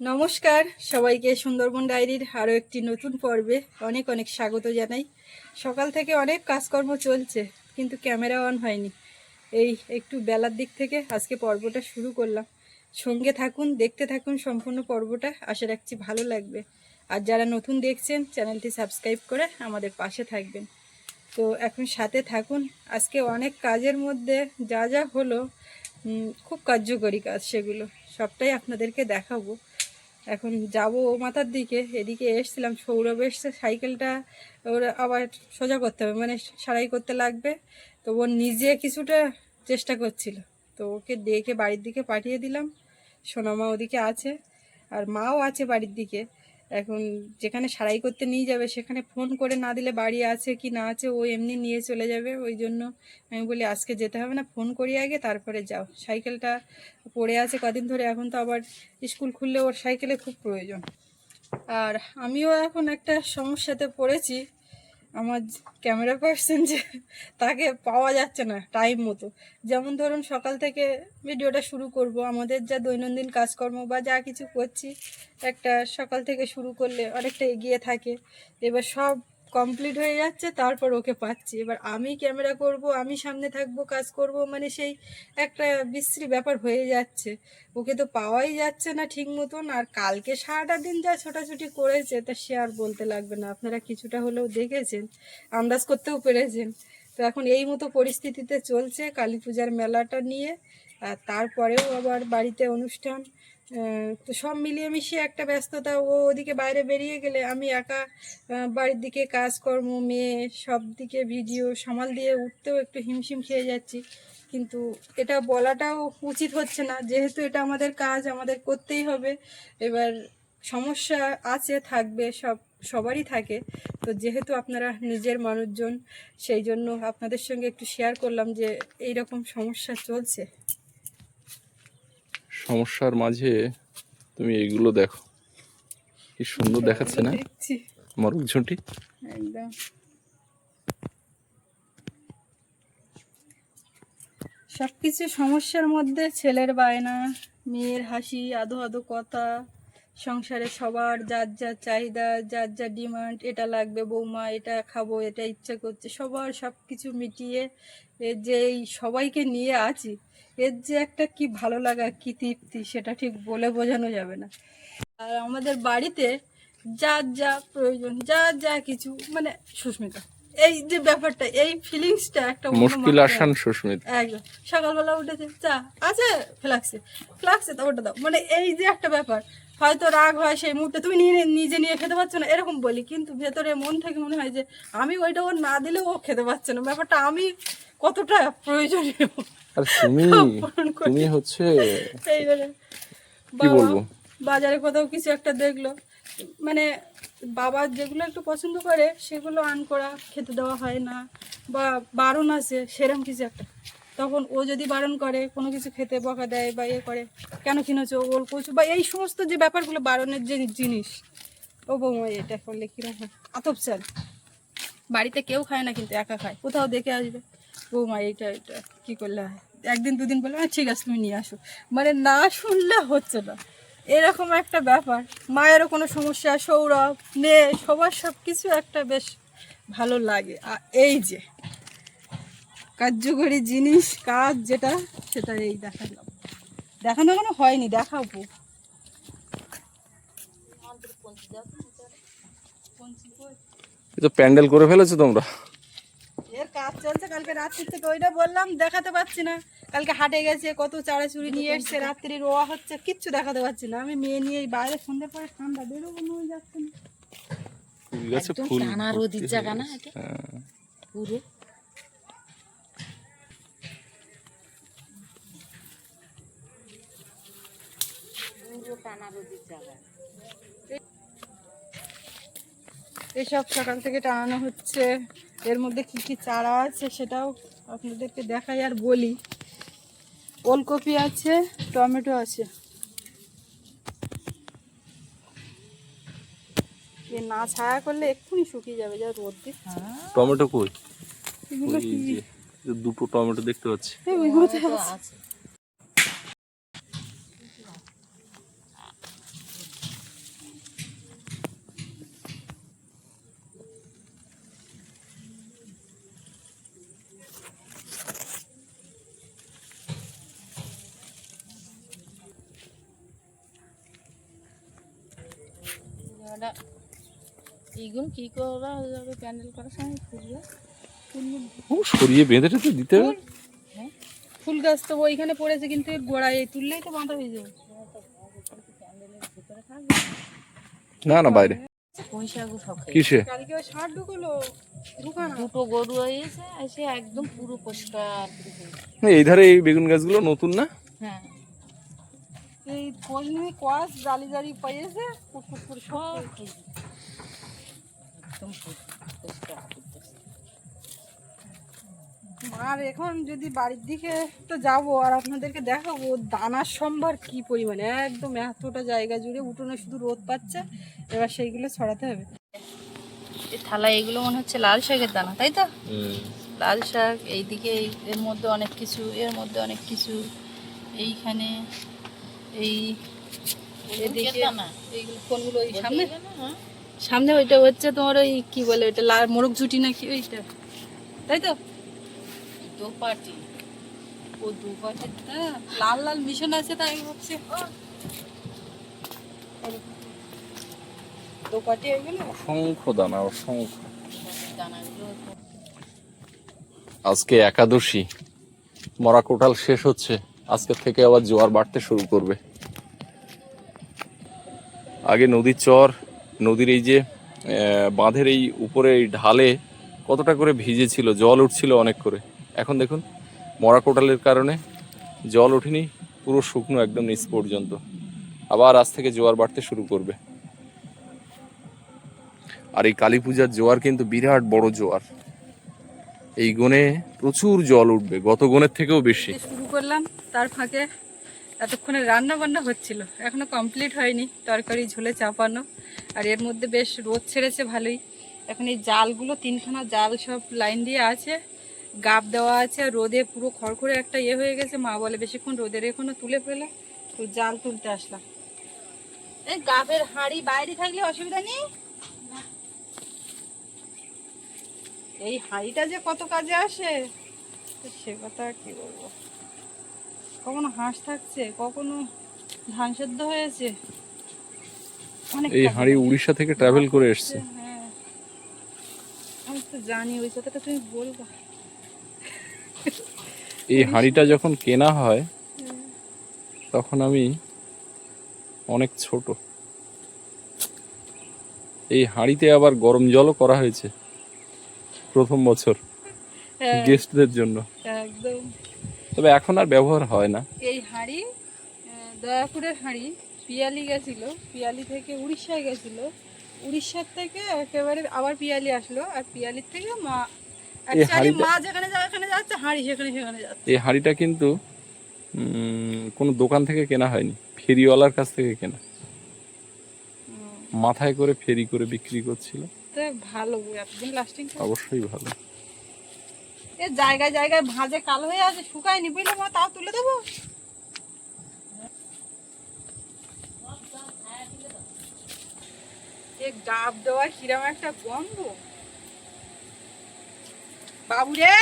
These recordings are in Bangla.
নমস্কার, সবাইকে সুন্দরবন ডায়েরির আরও একটি নতুন পর্বে অনেক অনেক স্বাগত জানাই। সকাল থেকে অনেক কাজকর্ম চলছে, কিন্তু ক্যামেরা অন হয়নি। এই একটু বেলার দিক থেকে আজকে পর্বটা শুরু করলাম। সঙ্গে থাকুন, দেখতে থাকুন সম্পূর্ণ পর্বটা, আশা রাখছি ভালো লাগবে। আর যারা নতুন দেখছেন, চ্যানেলটি সাবস্ক্রাইব করে আমাদের পাশে থাকবেন। তো এখন সাথে থাকুন, আজকে অনেক কাজের মধ্যে যা যা হলো খুব কার্যকরী কাজ সেগুলো। সবটাই আপনাদেরকে দেখাবো। এখন যাব ও মাথার দিকে, এদিকে এসছিলাম, সৌরভ এসছে, সাইকেলটা ওর আবার সোজা করতে হবে মানে সারাই করতে লাগবে। তো ও নিজে কিছুটা চেষ্টা করছিল। তো ওকে ডেকে বাড়ির দিকে পাঠিয়ে দিলাম, সোনামা ওদিকে আছে, আর মাও আছে বাড়ির দিকে। এখন যেখানে সারাই করতে নিয়ে যাবে, সেখানে ফোন করে না দিলে বাড়ি আছে কি না আছে, ও এমনি নিয়ে চলে যাবে। ওই জন্য আমি বলি, আজকে যেতে হবে না ফোন করি আগে, তারপরে যাও। সাইকেলটা পড়ে আছে কদিন ধরে, এখন তো আবার স্কুল খুললে ওর সাইকেলে খুব প্রয়োজন। আর আমিও এখন একটা সমস্যাতে পড়েছি আমার ক্যামেরা পার্সন যে, তাকে পাওয়া যাচ্ছে না টাইম মতো। যেমন ধরুন সকাল থেকে ভিডিওটা শুরু করব, আমাদের যা দৈনন্দিন কাজকর্ম বা যা কিছু করছি, একটা সকাল থেকে শুরু করলে অনেকটা এগিয়ে থাকে। এবার সব কমপ্লিট হয়ে যাচ্ছে, তারপর ওকে পাচ্ছি। এবার আমি ক্যামেরা করব, আমি সামনে থাকব, কাজ করব মানে সেই একটা বিশ্রী ব্যাপার হয়ে যাচ্ছে। ওকে তো পাওয়াই যাচ্ছে না ঠিক মতন, আর কালকে সারাটা দিন যা ছোটাছুটি করেছে, তা সে আর বলতে লাগবে না। আপনারা কিছুটা হলেও দেখেছেন, আন্দাজ করতেও পেরেছেন। তো এখন এই মতো পরিস্থিতিতে চলছে কালী পূজার মেলাটা নিয়ে, আর তারপরেও আবার বাড়িতে অনুষ্ঠান। তো সব মিলিয়ে মিশিয়ে একটা ব্যস্ততা, ও ওদিকে বাইরে বেরিয়ে গেলে আমি একা বাড়ির দিকে কাজকর্ম, মেয়ে, সব দিকে ভিডিও সামাল দিয়ে উঠতেও একটু হিমশিম খেয়ে যাচ্ছি। কিন্তু এটা বলাটাও উচিত হচ্ছে না, যেহেতু এটা আমাদের কাজ, আমাদের করতেই হবে। এবার সমস্যা আছে, থাকবে, সব, সবারই থাকে। তো যেহেতু আপনারা নিজের মানুষজন, সেই জন্য আপনাদের সঙ্গে একটু শেয়ার করলাম যে এই রকম সমস্যা চলছে। সমস্যার মাঝে তুমি এগুলো দেখো। কি সুন্দর দেখাচ্ছে না? মরক ঝুঁটি। একদম। সবকিছু সমস্যার মধ্যে ছেলের বায়না মেয়ের হাসি আধো আধো কথা সংসারে সবার যার যার চাহিদা যার যা ডিমান্ড এটা লাগবে বৌমা এটা খাব এটা ইচ্ছা করছে সবার সব কিছু মিটিয়ে এর যে এই সবাইকে নিয়ে আছি এর যে একটা কি ভালো লাগা কি তৃপ্তি সেটা ঠিক বলে বোঝানো যাবে না। আর আমাদের বাড়িতে যার যা প্রয়োজন যার যা কিছু মানে সুস্মিতা এই যে ব্যাপারটা এই ফিলিংসটা একটা মুশকিল আসান সুস্মিত। একদম সকালবেলা উঠেছে চা আছে? ফ্লাক্সে ফ্লাক্সে তো ওটা দাও। মানে এই যে একটা ব্যাপার হয়তো রাগ হয় সেই মুহূর্তে তুমি নিয়ে নিজে নিয়ে খেতে পারছ না? এরকম বলি। কিন্তু ভেতরে মন থেকে মনে হয় যে আমি ওইটা ওর না দিলেও ও খেতে পারছে না। ব্যাপারটা আমি কতটা প্রয়োজনীয় আর তুমি তুমি হচ্ছে এইবারে কি বাবা বলব? বাজারে কোথাও কিছু একটা দেখল। মানে বাবা যেগুলো একটু পছন্দ করে সেগুলো আন করা খেতে দেওয়া হয় না। বা বারণ আছে সেরম কিছু একটা। তখন ও যদি বারণ করে কোনো কিছু খেতে বকা দেয় বা ইয়ে করে কেন কিনেছো? ওল কচু বা এই সমস্ত যে ব্যাপারগুলো বারণের যে জিনিস ও বৌমা এটা করলে কীরকম? হয় আতপ চাল। বাড়িতে কেউ খায় না কিন্তু একা খায় কোথাও দেখে আসবে। বৌমা এইটা এটা কি করলে হয়? একদিন দুদিন "আহ, ঠিক আছে তুমি নিয়ে আসো। মানে না শুনলে হচ্ছে না। এরকম একটা ব্যাপার। মায়েরও কোনো সমস্যা সৌরভ মেয়ে সবার সব কিছু একটা বেশ ভালো লাগে। এই যে কার্যকরী জিনিস কাজ যেটা সেটা এই দেখালাম। দেখানো কোনো হয়নি দেখাবো। তো প্যান্ডেল করে ফেলেছো তোমরা। এর কাজ চলছে কালকে রাত্রি থেকে ওইটা বললাম দেখাতে পারছি না। কালকে হাটে গেছে কত চাড়া চুড়ি নিয়ে এসছে রাত্রি রোয়া হচ্ছে কিচ্ছু দেখাতে পারছি না। আমি মেয়ে নিয়ে এই বাইরে সন্ধ্যে পরে ঠান্ডা বেরোবো মনে যাচ্ছে না। ফুল গাছে ফুল টানা রোদির জায়গা না এটা? হ্যাঁ। পুরো। পুরো টানা রোদির জায়গা এসব সকাল থেকে টানানো হচ্ছে। এর মধ্যে কি কি চারা আছে সেটাও আপনাদেরকে দেখাই আর বলি। ওলকপি আছে টমেটো আছে। এ না ছায়া করলে এক্ষুনি শুকিয়ে যাবে যা রোদ দিচ্ছে। টমেটো কই? দুটো টমেটো দেখতে পাচ্ছি। এইগুলো কি করা যাবে? প্যান্ডেল করার সময় ফুলগুলো ফুলগুলো ও সরিয়ে বেঁধে টেঁধে দিতে হবে? হ্যাঁ ফুল গাছ তো ওইখানে পড়েছে কিন্তু এর গোড়ায় এই তুললেই তো বাঁধা হয়ে যাবে। না না বাইরে। কিসে? দুটো গরু হয়েছে এসে একদম পুরো পরিষ্কার এই ধারে এই বেগুন গাছগুলো নতুন না? হ্যাঁ। এই কলমি কোয়াশ জালি জালি সব একদম। আর এখন যদি বাড়ির দিকে তো যাব আর আপনাদেরকে দেখাবো দানার সম্ভার কি পরিমাণে একদম এতটা জায়গা জুড়ে উঠোনে শুধু রোদ পাচ্ছে এবার সেইগুলো ছড়াতে হবে। এই থালা এগুলো মনে হচ্ছে লাল শাকের দানা তাই তো? লাল শাক এইদিকে এই এর মধ্যে অনেক কিছু এর মধ্যে অনেক কিছু এইখানে এই এদিকে এইগুলো কোনগুলো ওই সামনে? হ্যাঁ? সামনে ওইটা হচ্ছে তোমার ওই কি বলে ওইটা লাল মোরগ জুটি নাকি ওইটা? তাই তো? দোপাটি। ও দুপাটে লাল লাল মিশন আছে তাই আমি ভাবছি। ও, দোপাটি এগুলো অসংখ্য দানা অসংখ্য। আজকে একাদশী। মরা কোটাল শেষ হচ্ছে। আজকে থেকে আবার জোয়ার বাড়তে শুরু করবে। আগে নদীর চর, নদীর এই যে বাঁধের এই উপরে এই ঢালে কতটা করে ভিজে ছিল জল উঠছিল অনেক করে। এখন দেখুন, মরা কোটালের কারণে জল ওঠেনি, পুরো শুকনো একদম নিচ পর্যন্ত। আবার আজ থেকে জোয়ার বাড়তে শুরু করবে। আর এই কালী পূজার জোয়ার কিন্তু বিরাট বড় জোয়ার। এই গনে প্রচুর জল উঠবে, গত গনের থেকেও বেশি। শুরু করলাম, তার ফাঁকে এতক্ষণে রান্না বান্না হচ্ছিল। এখনও কমপ্লিট হয়নি তরকারি ঝোলে চাপানো। আর এর মধ্যে বেশ রোদ ছেড়েছে ভালোই। এখন এই জালগুলো তিনখানা জাল সব লাইন দিয়ে আছে। গাব দেওয়া আছে আর রোদে পুরো খড়খড়ে একটা ইয়ে হয়ে গেছে। মা বলে বেশিক্ষণ রোদের এখনও তুলে ফেলে তো জাল তুলতে আসলাম। এই গাবের হাঁড়ি বাইরে থাকলে অসুবিধা নেই? এই হাঁড়িটা যে কত কাজে আসে সে কথা কি বলব? কখনো হাঁস থাকছে কখনো ধান সেদ্ধ হয়েছে। এই হাঁড়ি উড়িষ্যা থেকে ট্রাভেল করে এসছে। হ্যাঁ আমি তো জানি ওই কথাটা তুমি বলবা। এই হাঁড়িটা যখন কেনা হয় তখন আমি অনেক ছোট। এই হাঁড়িতে আবার গরম জলও করা হয়েছে প্রথম বছর হ্যাঁ, গেস্টদের জন্য। একদম। তবে এখন আর ব্যবহার হয় না। এই হাঁড়ি দয়াপুরের হাঁড়ি পিয়ালি গেছিল পিয়ালি থেকে উড়িষ্যায় গেছিল। উড়িষ্যার থেকে একেবারে আবার পিয়ালি আসলো আর পিয়ালির থেকে মা হাঁড়িটা- মা যেখানে যেখানে যাচ্ছে হাঁড়ি সেখানে সেখানে যাচ্ছে। এই হাঁড়িটা কিন্তু কোনো দোকান থেকে কেনা হয়নি ফেরিওয়ালার কাছ থেকে কেনা। মাথায় করে ফেরি করে বিক্রি করছিল। ভালো অবশ্যই ভালো। এ জায়গায় জায়গায় ভাঁজে কালো হয়ে আছে শুকায়নি বুঝলে মা? তাও তুলে দেবো? এ ডাব দেওয়ার কিরম একটা গন্ধ। বাবু রে!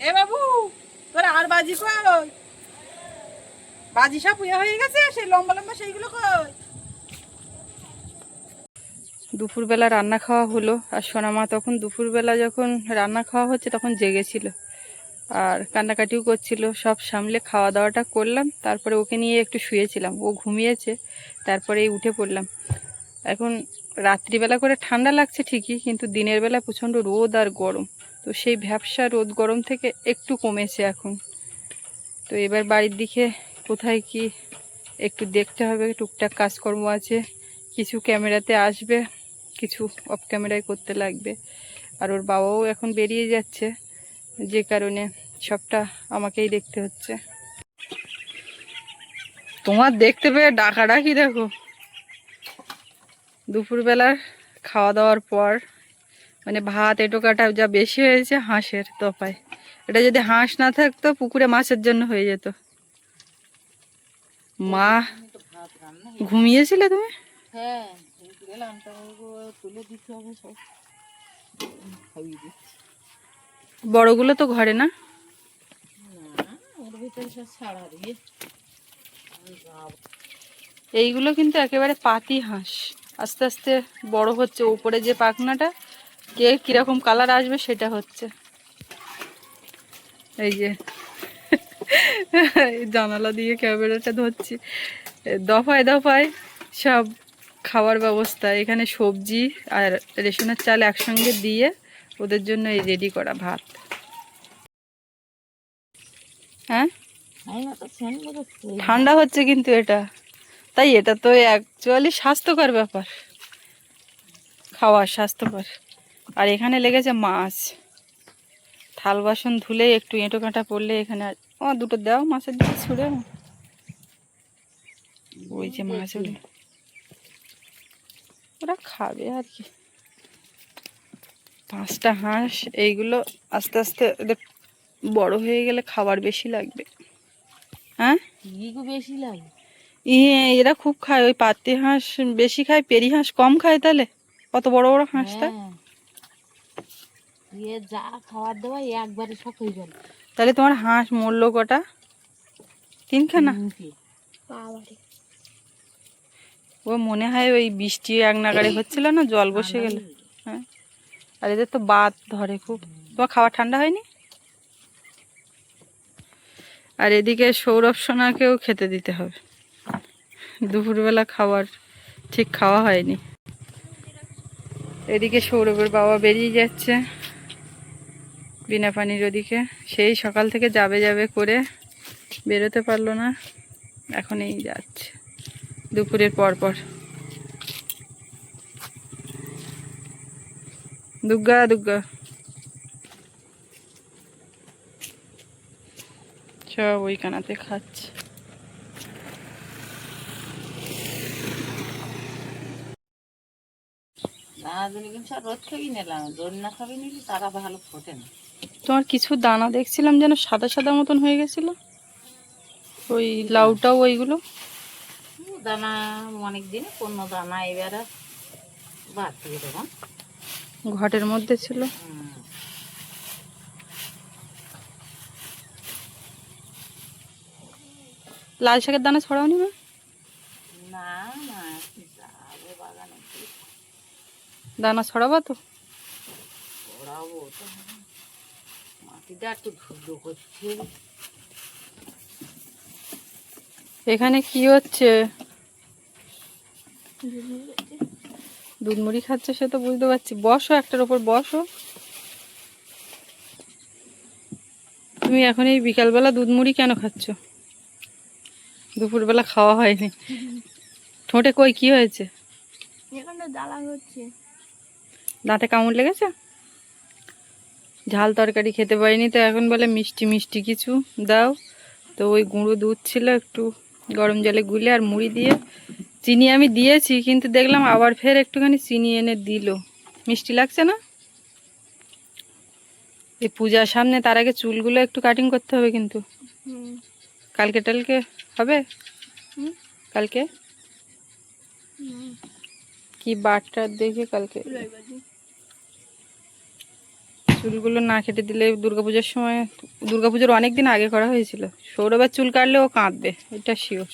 এ বাবু, তোর আর বাজি কই? বাজি সব ইয়ে হয়ে গেছে সেই লম্বা লম্বা সেইগুলো কই? দুপুরবেলা রান্না খাওয়া হলো আর সোনামা তখন দুপুরবেলা যখন রান্না খাওয়া হচ্ছে তখন জেগেছিল আর কান্নাকাটিও করছিল। সব সামলে খাওয়া দাওয়াটা করলাম, তারপরে ওকে নিয়ে একটু শুয়েছিলাম। ও ঘুমিয়েছে তারপরে উঠে পড়লাম। এখন রাত্রিবেলা করে ঠান্ডা লাগছে ঠিকই, কিন্তু দিনের বেলা প্রচণ্ড রোদ আর গরম। তো সেই ভ্যাবসা রোদ গরম থেকে একটু কমেছে এখন। তো এবার বাড়ির দিকে কোথায় কি একটু দেখতে হবে, টুকটাক কাজকর্ম আছে, কিছু ক্যামেরাতে আসবে। কিছু অফ ক্যামেরায় করতে লাগবে। আর ওর বাবাও এখন বেরিয়ে যাচ্ছে, যে কারণে সবটা আমাকেই দেখতে হচ্ছে। তোমার দেখতে পেয়ে ডাকাডাকি দেখো? দুপুরবেলার খাওয়া দাওয়ার পর মানে ভাত এটো কাটা যা বেশি হয়েছে হাঁসের তপায়। এটা যদি হাঁস না থাকতো, পুকুরে মাছের জন্য হয়ে যেত। মা, ঘুমিয়েছিলে তুমি? হ্যাঁ। বড়গুলো তো ঘরে না? এইগুলো কিন্তু একেবারে পাতি হাঁস। আস্তে আস্তে বড় হচ্ছে। উপরে যে পাখনাটা কে কীরকম কালার আসবে সেটা হচ্ছে। এই যে জানালা দিয়ে ক্যামেরাটা ধরছি। দফায় দফায় সব খাবার ব্যবস্থা, এখানে সবজি আর রেশনের চাল একসঙ্গে দিয়ে ওদের জন্য এই রেডি করা ভাত। হ্যাঁ? ঠান্ডা হচ্ছে কিন্তু এটা। তাই এটা তো অ্যাকচুয়ালি স্বাস্থ্যকর ব্যাপার। খাওয়া স্বাস্থ্যকর। আর এখানে লেগেছে মাছ। থাল বাসন ধুলে একটু এঁটো কাঁটা পড়লে এখানে ও, দুটো দাও, মাছের দিকে ছুড়ে ওই যে মাছ মাছগুলো ওরা খাবে আর কি। পাঁচটা হাঁস এইগুলো আস্তে আস্তে ওদের বড় হয়ে গেলে খাবার বেশি লাগবে। হ্যাঁ? বেশি লাগে। ইয়ে এরা খুব খায়। ওই পাতি হাঁস বেশি খায় পেরি হাঁস কম খায় তাহলে? কত বড় বড় হাঁসটা ইয়ে যা খাবার দেওয়া একবারে সব হয়ে গেল তাহলে তোমার হাঁস মরলো কটা? তিনখানা। ও মনে হয় ওই বৃষ্টি এক নাগাড়ে হচ্ছিল না, জল বসে গেল। হ্যাঁ। আর এদের তো বাত ধরে খুব। তোমার খাওয়া ঠান্ডা হয়নি? আর এদিকে সৌরভ সোনাকেও খেতে দিতে হবে। দুপুরবেলা খাবার ঠিক খাওয়া হয়নি। এদিকে সৌরভের বাবা বেরিয়ে যাচ্ছে বিনা পানির ওদিকে। সেই সকাল থেকে যাবে যাবে করে বেরোতে পারল না। এখন এই যাচ্ছে। দুপুরের পর পর। দুগ্গা দুগ্গা। সব ওই কানাতে খাচ্ছে তোমার কিছু দানা দেখছিলাম যেন সাদা সাদা মতন হয়ে গেছিল? ওই লাউটাও ওইগুলো? দানা অনেক দিন কোনো দানা এবারে বাদ দিয়ে দেবো। ঘটের মধ্যে ছিল? লাল শাকের দানা ছড়াওনি না না না বাগানে দানা ছড়াবা তো? ওরাও তো। মাটিটা একটু ধুলো করছে এখানে কি হচ্ছে? দুধ মুড়ি খাচ্ছে সে তো বুঝতে পারছি। বসো একটার ওপর বসো। তুমি এখন এই বিকালবেলা দুধ মুড়ি কেন খাচ্ছ? দুপুরবেলা খাওয়া হয়নি। ঠোঁটে কই কি হয়েছে? দাঁতে কামড় লেগেছে? ঝাল তরকারি খেতে পারিনি তো এখন বলে মিষ্টি মিষ্টি কিছু দাও। তো ওই গুঁড়ো দুধ ছিল একটু গরম জলে গুলে আর মুড়ি দিয়ে চিনি আমি দিয়েছি কিন্তু দেখলাম আবার ফের একটুখানি চিনি এনে দিল। মিষ্টি লাগছে না? এই পূজার সামনে তার আগে চুলগুলো একটু কাটিং করতে হবে কিন্তু। কালকে টালকে হবে? কালকে? কি বারটার দেখে কালকে? চুলগুলো না কেটে দিলে দুর্গাপূজার সময় দুর্গাপুজোর অনেক দিন আগে করা হয়েছিল। সৌরভের চুল কাটলে ও কাঁদবে এটা শিওর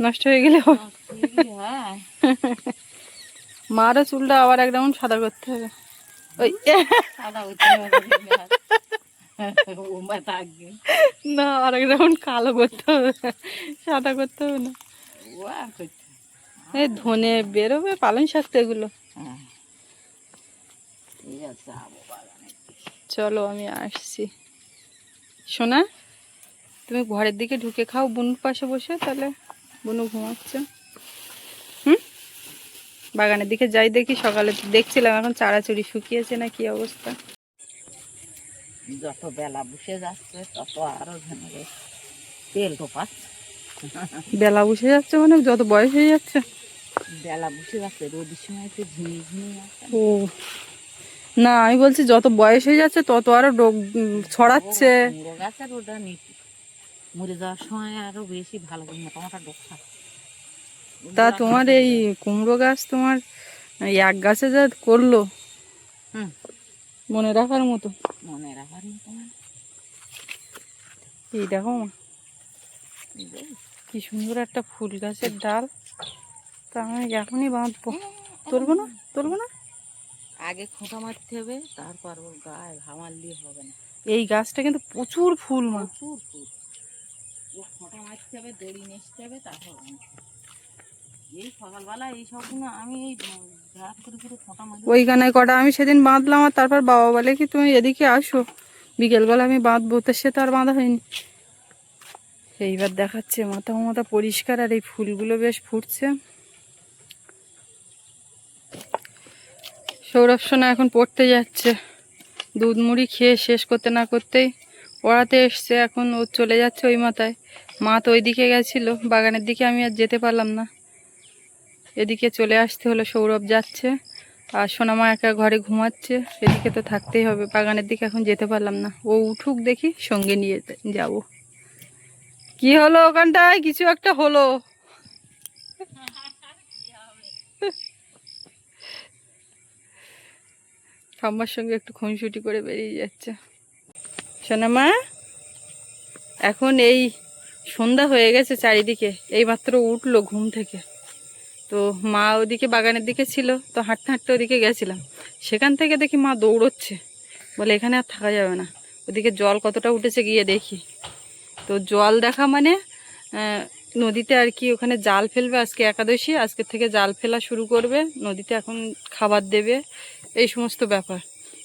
নষ্ট হয়ে গেলে ও- হ্যাঁ মারও চুলটা আবার একদম সাদা করতে হবে। ওই না আর একদম কালো করতে হবে। সাদা করতে হবে না। এই ধনে বেরোবে শাক তো এগুলো। হ্যাঁ। চলো আমি আসছি। শোনা তুমি ঘরের দিকে ঢুকে খাও বুনুর পাশে বসে তাহলে বুনু ঘুমাচ্ছে। হুম? বাগানের দিকে যাই দেখি সকালে দেখছিলাম এখন চাড়াচুড়ি শুকিয়েছে না কি অবস্থা? যত বেলা বসে যাচ্ছে তত আরও তেল তো পাচ্ছে বেলা বসে যাচ্ছে মানে যত বয়স হয়ে যাচ্ছে? বেলা বসে যাচ্ছে রোদের সময় একটু ঝিমিয়ে ঝিমিয়ে ও না আমি বলছি যত বয়স হয়ে যাচ্ছে তত আরও রোগ ছড়াচ্ছে। গাছের ওটা মরে যাওয়ার সময় আরও বেশি ভালো করে মোটা মোটা ডোক তা তোমার এই কুমড়ো গাছ তোমার এক গাছে যা করল হুম। মনে রাখার মতো? মনে রাখার মতো। এই দেখো মা। কি সুন্দর একটা ফুল গাছের ডাল। তা আমি এখনই বাঁধবো। তুলবো না? তুলবো না? আগে খোঁটা মারতে হবে তারপর ওর গায়ে হামাল দিয়ে হবে না। এই গাছটা কিন্তু প্রচুর ফুল মা। প্রচুর ফুল। ও খোঁটা মারতে হবে দড়ি নেসতে হবে তারপর এই সকালবেলা এই সবগুলো আমি এই ওইখানে কটা আমি সেদিন বাঁধলাম আর তারপর বাবা বলে কি, তুমি এদিকে আসো। বিকেলবেলা আমি বাঁধবো। তো সে তো আর বাঁধা হয়নি। এইবার দেখাচ্ছে, মাথা মাথা পরিষ্কার আর এই ফুলগুলো বেশ ফুটছে। সৌরভ সোনা এখন পড়তে যাচ্ছে। দুধ মুড়ি খেয়ে শেষ করতে না করতেই পড়াতে এসছে, এখন ও চলে যাচ্ছে ওই মাথায়। মা তো ওইদিকে গেছিল, বাগানের দিকে আমি আর যেতে পারলাম না। এদিকে চলে আসতে হলো, সৌরভ যাচ্ছে, আর সোনামা একা ঘরে ঘুমাচ্ছে, এদিকে তো থাকতেই হবে, বাগানের দিকে এখন যেতে পারলাম না। ও উঠুক দেখি, সঙ্গে নিয়ে যাব। কি হলো ওখানটায়? কিছু একটা হলো। ঠাম্মার সঙ্গে একটু খুনসুটি করে বেরিয়ে যাচ্ছে। সোনামা, এখন এই সন্ধ্যা হয়ে গেছে চারিদিকে, এইমাত্র উঠল ঘুম থেকে। তো মা ওদিকে বাগানের দিকে ছিল, তো হাঁটতে হাঁটতে ওদিকে গেছিলাম। সেখান থেকে দেখি মা দৌড়চ্ছে। বলে, এখানে আর থাকা যাবে না। ওদিকে জল কতটা উঠেছে গিয়ে দেখি। তো জল দেখা মানে নদীতে আর কি ওখানে জাল ফেলবে, আজকে একাদশী, আজকে থেকে জাল ফেলা শুরু করবে, নদীতে এখন খাবার দেবে, এই সমস্ত ব্যাপার।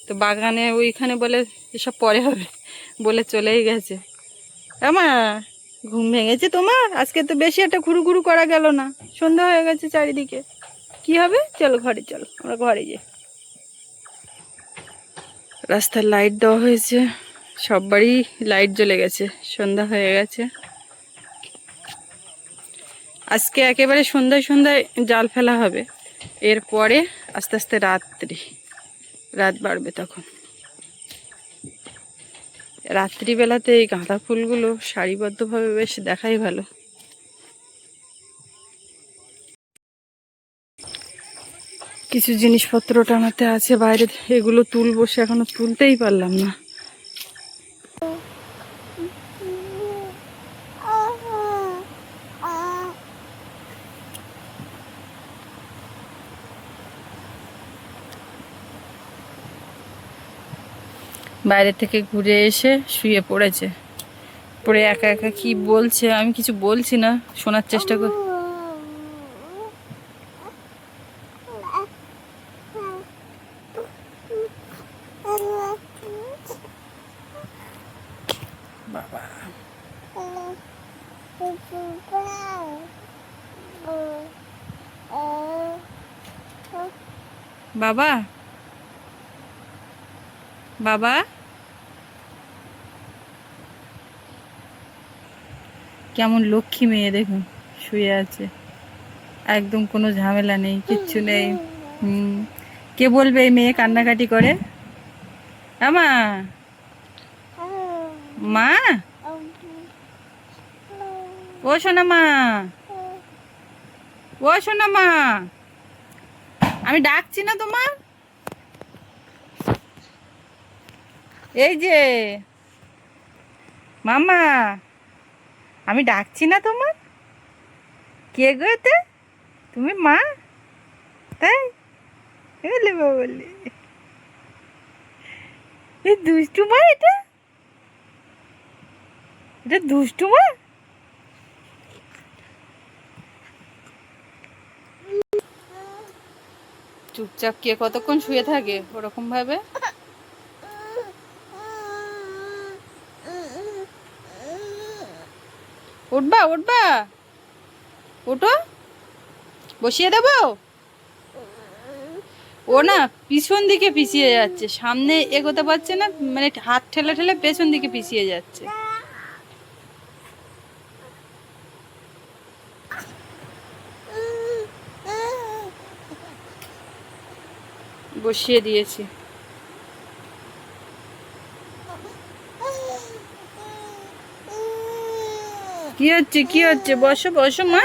তো বাগানে ওইখানে বলে এসব পরে হবে, বলে চলেই গেছে। আমা, ঘুম ভেঙেছে তোমার? আজকে তো বেশি একটা ঘুরু ঘুরু করা গেল না। সন্ধ্যা হয়ে গেছে চারিদিকে। কি হবে? চলো ঘরে, চলো, আমরা ঘরে যাই। রাস্তার লাইট দেওয়া হয়েছে। সব বাড়ি লাইট জ্বলে গেছে, সন্ধ্যা হয়ে গেছে। আজকে একেবারে সন্ধ্যায় সন্ধ্যায় জাল ফেলা হবে। এরপরে আস্তে আস্তে রাত্রি। রাত বাড়বে তখন। রাত্রিবেলাতে এই গাঁদা ফুলগুলো সারিবদ্ধভাবে বেশ দেখাই ভালো। কিছু জিনিসপত্র টানাতে আছে, বাইরে এগুলো তুলবো সে এখনও তুলতেই পারলাম না। বাইরে থেকে ঘুরে এসে শুয়ে পড়েছে। পড়ে একা একা কি বলছে আমি কিছু বলছি না শোনার চেষ্টা কর। বাবা। বাবা? কেমন লক্ষ্মী মেয়ে দেখুন, শুয়ে আছে। একদম কোনো ঝামেলা নেই, কিচ্ছু নেই। হুম, কে বলবে এই মেয়ে কান্নাকাটি করে? আমা। মা? ও সোনা মা। ও সোনা মা। আমি ডাকছি না তোমার? এই যে। মামা আমি ডাকছি না তোমার? কে গো এতে? তুমি মা? তাই? বলে বলি দুষ্টু মা এটা? এটা দুষ্টু মা? চুপচাপ কে কতক্ষণ শুয়ে থাকে ওরকম ভাবে উঠবা উঠবা। উঠো। বসিয়ে দেবো? ও না, পিছন দিকে পিছিয়ে যাচ্ছে। সামনে এগোতে পারছে না মানে হাত ঠেলে ঠেলে পেছন দিকে পিছিয়ে যাচ্ছে। বসিয়ে দিয়েছি। কি হচ্ছে কি হচ্ছে? বসো বসো, মা।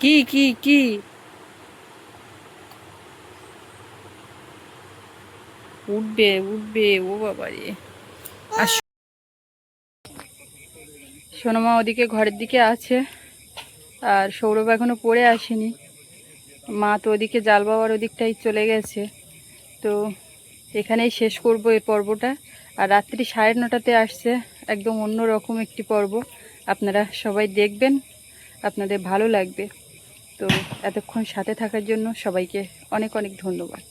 কি কি কি? উঠবে উঠবে, ও বাবা রে সোনমা ওদিকে ঘরের দিকে আছে, আর সৌরভ এখনও পড়ে আসেনি। মা তো ওদিকে জাল বাবার ওদিকটাই চলে গেছে। তো এখানেই শেষ করব এই পর্বটা। আর রাত্রি সাড়ে নটাতে আসছে, একদম অন্য রকম একটি পর্ব। আপনারা সবাই দেখবেন, আপনাদের ভালো লাগবে। তো এতক্ষণ সাথে থাকার জন্য সবাইকে অনেক অনেক ধন্যবাদ।